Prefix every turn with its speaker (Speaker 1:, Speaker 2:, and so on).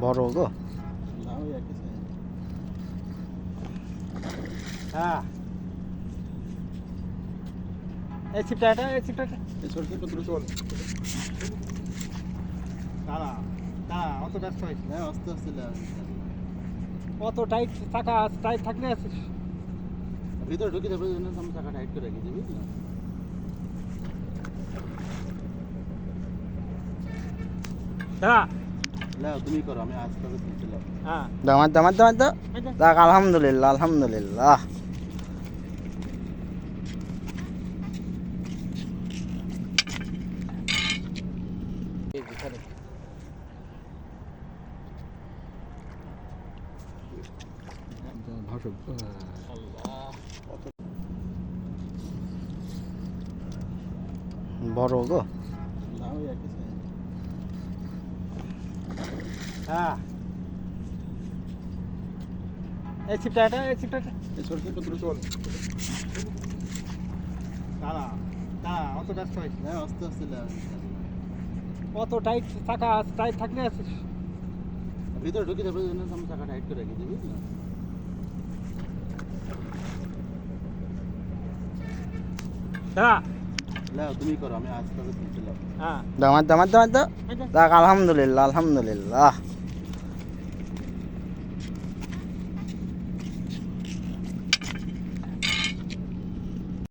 Speaker 1: বড় গো
Speaker 2: হ্যাঁ এই চিপটা এটা এই
Speaker 3: চল
Speaker 2: দাঁড়া দাঁড়া অত ব্যস্ত হয়েছে
Speaker 3: হ্যাঁ আস্তে আস্তে
Speaker 2: অত টাইট টাকা টাইট থাকলে
Speaker 3: ভিতরে ঢুকে যাবে আমি টাকা টাইট করে রেখেছি বুঝলি?
Speaker 2: দাঁড়া। হ্যাঁ।
Speaker 1: দামার দামার দামার তো
Speaker 2: এই যে,
Speaker 1: যাক আলহামদুলিল্লাহ আলহামদুলিল্লাহ। বড় গো।
Speaker 2: হ্যাঁ। এই চিপটা এটা এই চিপটা
Speaker 3: এই ছোট ছোট চল
Speaker 2: দাঁড়া দাঁড়া অত ব্যস্ত
Speaker 3: হ্যাঁ আস্তে আস্তে
Speaker 2: অত টাইট টাকা টাইট থাকলে
Speaker 3: ভিতরে ঢুকে যাবে জন্য আমি টাকা টাইট করে রেখেছি বুঝলি?
Speaker 2: দাঁড়া।
Speaker 3: লাও তুমি করো আমি আস্তে আস্তে তুলতে লাও
Speaker 2: হ্যাঁ।
Speaker 1: আলহামদুলিল্লাহ আলহামদুলিল্লাহ।